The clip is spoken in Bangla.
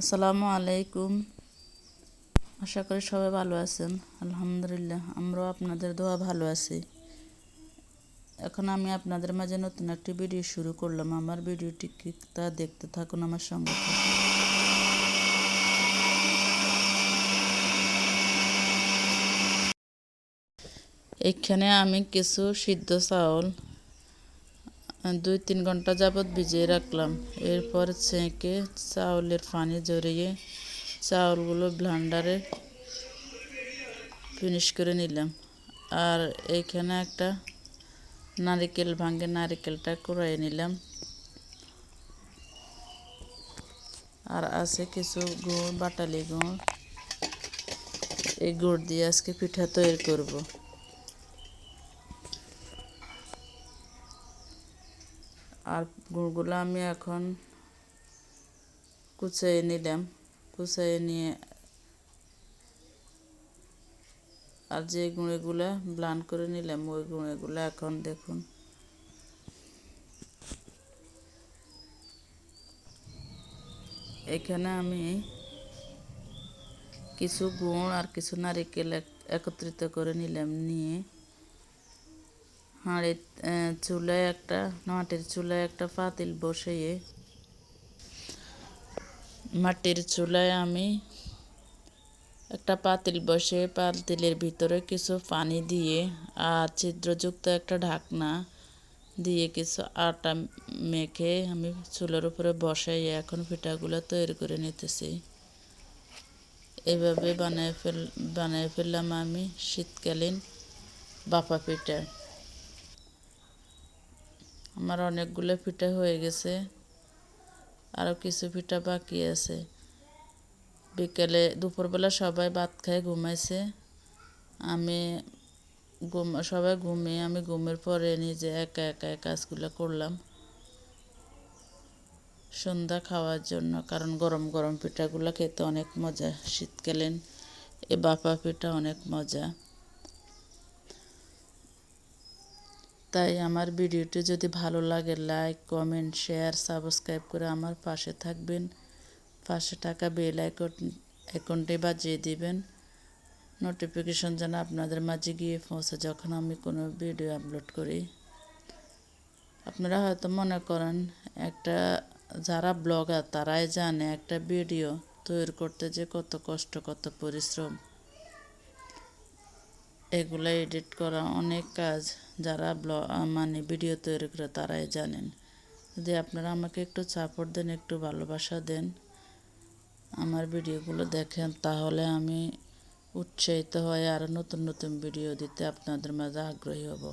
আসসালামু আলাইকুম। আশা করি সবাই ভালো আছেন। আলহামদুলিল্লাহ, আমরাও আপনাদের দোয়া ভালো আছি। এখন আমি আপনাদের মাঝে নতুন একটি ভিডিও শুরু করলাম। আমার ভিডিওটি কি তা দেখতে থাকুন আমার সঙ্গে এখানে আমি কিছু সিদ্ধ চাউল দুই তিন ঘণ্টা যাবৎ ভিজিয়ে রাখলাম। এরপর ছেঁকে চাউলের পানি জড়িয়ে চাউলগুলো ব্লান্ডারে ফিনিশ করে নিলাম। আর এইখানে একটা নারিকেল ভাঙে নারিকেলটা কুড়াই নিলাম। আর আছে কিছু গুড়, বাটালি গুড়। এই গুড় দিয়ে আজকে পিঠা তৈরি করব। আর গুড়গুলো আমি এখন কুচিয়ে নিলাম। কুচিয়ে নিয়ে আর যে গুঁড়েগুলো ব্লান করে নিলাম, ওই গুঁড়েগুলো এখন দেখুন। এখানে আমি কিছু গুড় আর কিছু নারিকেল একত্রিত করে নিলাম, নিয়ে হাঁড়ির চুলায় একটা, মাটির চুলায় একটা পাতিল বসিয়ে মাটির চুলায় আমি একটা পাতিল বসে পাতিলের ভিতরে কিছু পানি দিয়ে আর ছিদ্রযুক্ত একটা ঢাকনা দিয়ে কিছু আটা মেখে আমি চুলার উপরে বসাই এখন পিঠাগুলো তৈরি করে নিতেছি। এভাবে বানিয়ে ফেল, বানিয়ে ফেললাম আমি শীতকালীন বাপা পিঠা। আমার অনেকগুলো পিঠা হয়ে গেছে। আরও কিছু পিঠা বাকি আছে। বিকেলে দুপুরবেলা সবাই ভাত খায়, ঘুমাইছে। আমি ঘুম, সবাই ঘুমিয়ে আমি ঘুমের পরে নিজে একা একা কাজগুলো করলাম। সন্ধ্যা খাওয়ার জন্য, কারণ গরম গরম পিঠাগুলো খেতে অনেক মজা, শীতকালীন এ বাপা পিঠা অনেক মজা। তাই আমার ভিডিওটি যদি ভালো লাগে লাইক, কমেন্ট, শেয়ার, সাবস্ক্রাইব করে আমার পাশে থাকবেন। পাশে টাকা বেল আইকন আইকনটি বাজিয়ে দিবেন। নোটিফিকেশন যেন আপনাদের মাঝে গিয়ে পৌঁছে যখন আমি কোনো ভিডিও আপলোড করি। আপনারা হয়তো মনে করেন, একটা যারা ব্লগার তারাই জানে একটা ভিডিও তৈরি করতে যে কত কষ্ট, কত পরিশ্রম। এগুলো এডিট করা অনেক কাজ যারা ব্ল মানে ভিডিও তৈরি করে তারাই জানেন। যদি আপনারা আমাকে একটু সাপোর্ট দেন, একটু ভালোবাসা দেন, আমার ভিডিওগুলো দেখেন, তাহলে আমি উৎসাহিত হয়ে আরও নতুন নতুন ভিডিও দিতে আপনাদের মাঝে আগ্রহী হব।